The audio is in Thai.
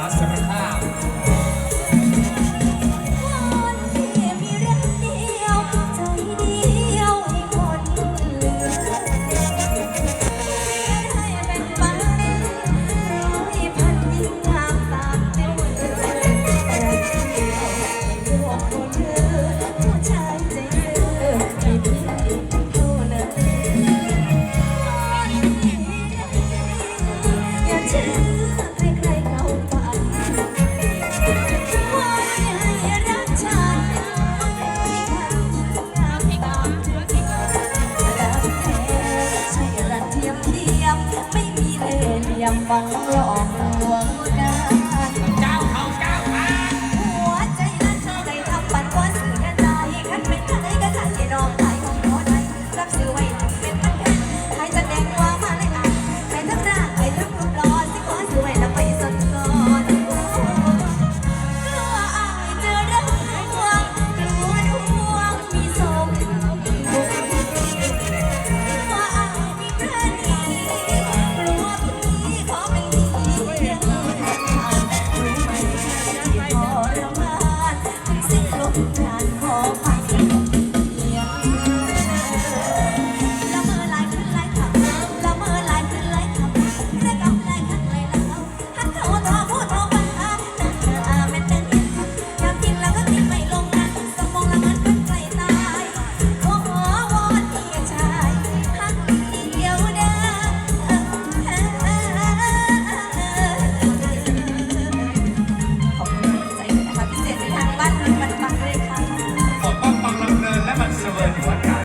Awesome. ยังบังหลอกลวง Oh,